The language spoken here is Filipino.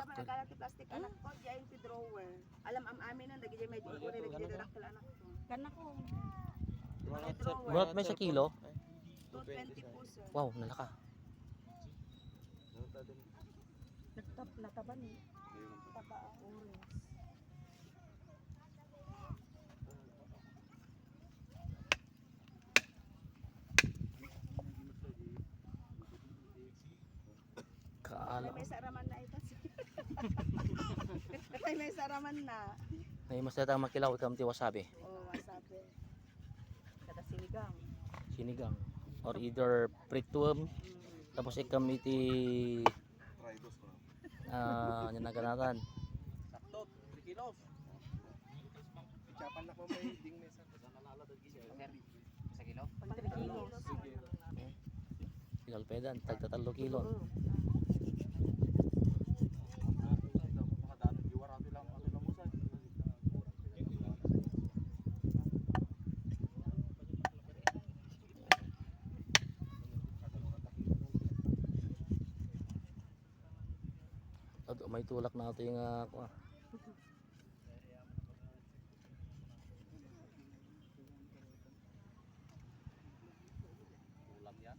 Tama na kalat plastic anak ko, diyan ti drawer. Alam am amin na lagi diyan medyo ko rin lagi diyan kala anak ko. Kana ko. Murat may sa kilo. 220 po sir. Wow, nalaka. Nagtap nataban ni. Taba orange. Kaalo. May may saraman na ito. May may saraman na. May mas datang makilaw ikam ti wasabi. Oh, wasabi. Kada sinigang. Sinigang. Or either prituum. Mm. Tapos ikam iti ah ninaganatan. Sakto, 3 kilos. Ichapan na ko may ding mesa. Sa kilo? Pag 3 kilos. Pinalpedan, tagta 3 kilo. Makadano At may tulak na ito yung ah, uh, uh. Tulak yan?